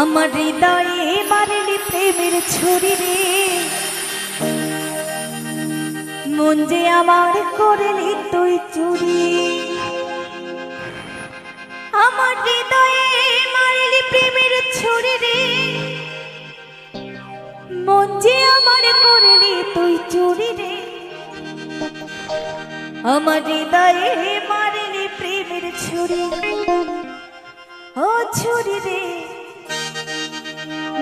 আমার হৃদয়ে মারিলি প্রেমের ছুরি রে। মন যে আমার করেনি তুই চুরি। আমার হৃদয়ে মারিনি প্রেমের ছুরি রে। মন যে আমার করেনি তুই চুরি রে। আমার হৃদয়ে মারিলি প্রেমের ছুরি। ও ছুরি রে।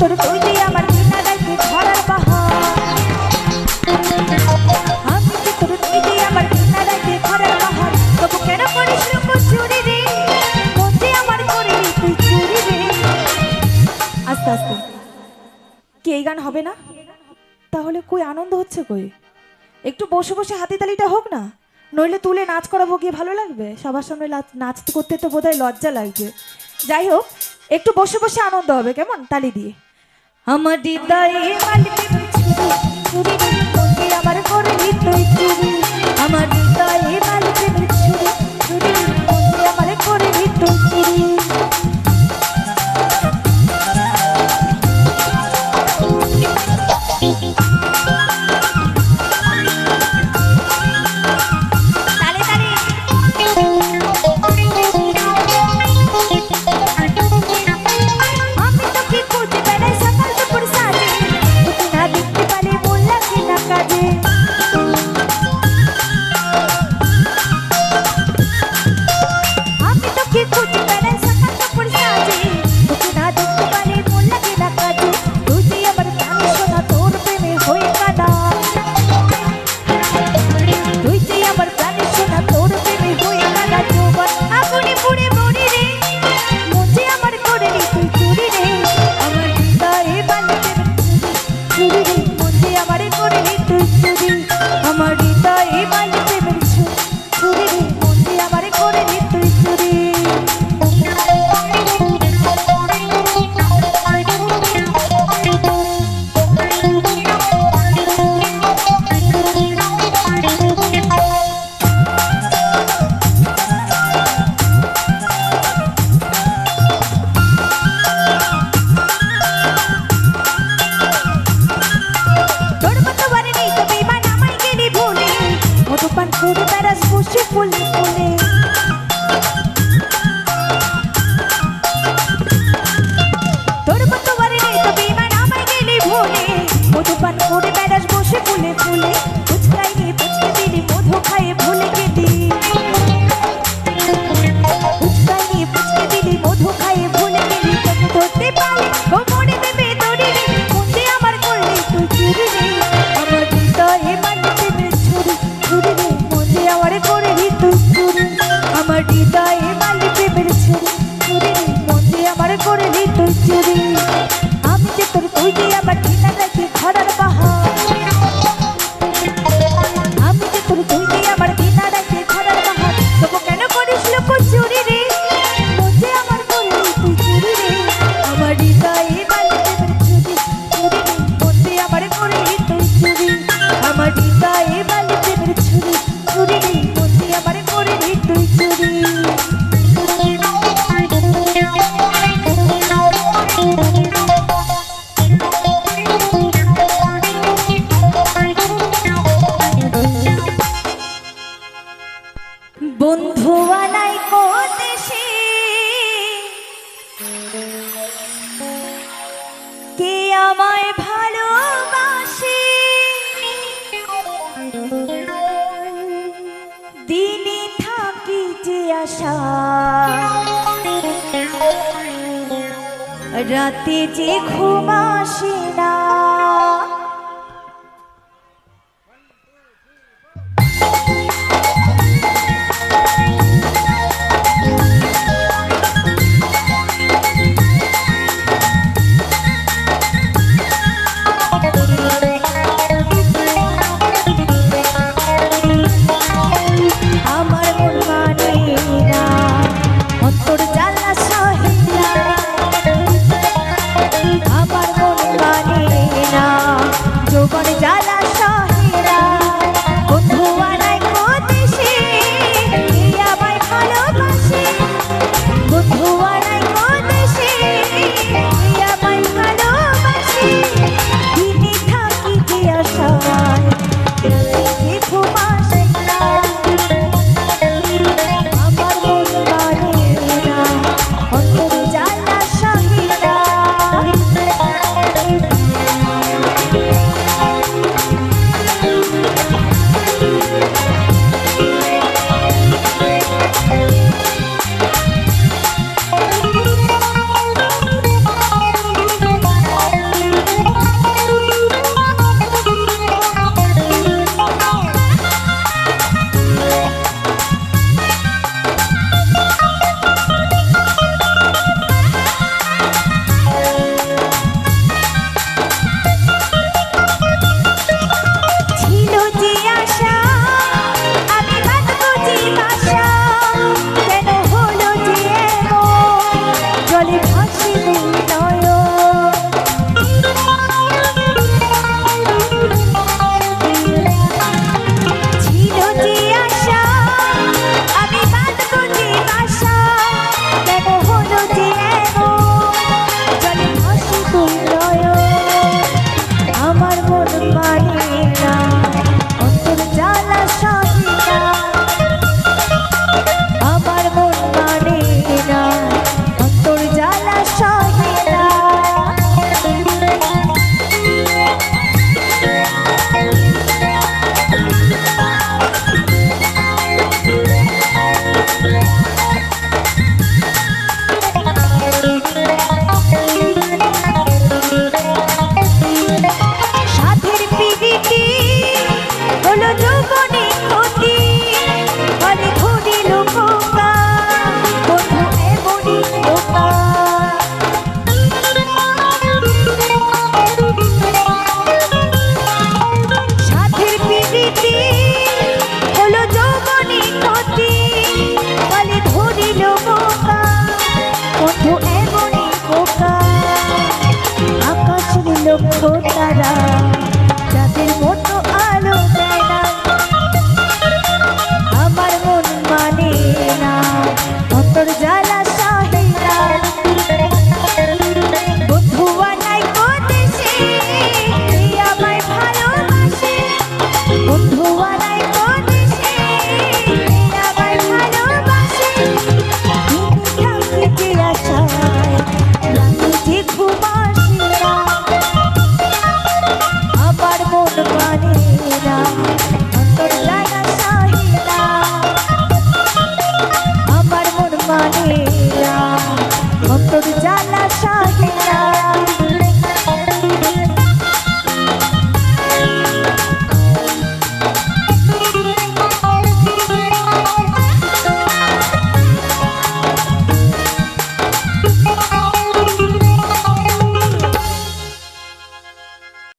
তোর তৈরি আমার তো আস্তে আস্তে। এই গান হবে না? তাহলে কই আনন্দ হচ্ছে কই? একটু বসে বসে হাতি তালিটা হোক না। নইলে তুলে নাচ করাবো, গিয়ে ভালো লাগবে? সবার সামনে নাচ করতে তো বোধহয় লজ্জা লাগবে। যাই হোক, একটু বসে বসে আনন্দ হবে, কেমন? তালি দিয়ে। আমার হৃদয়ে মানবে বসে ফুলে ফুলে পুচকাই রে পুচকে দিলি মধু খায়ে ভুলে গেলি। আশা রাতে যে ঘুমাসে না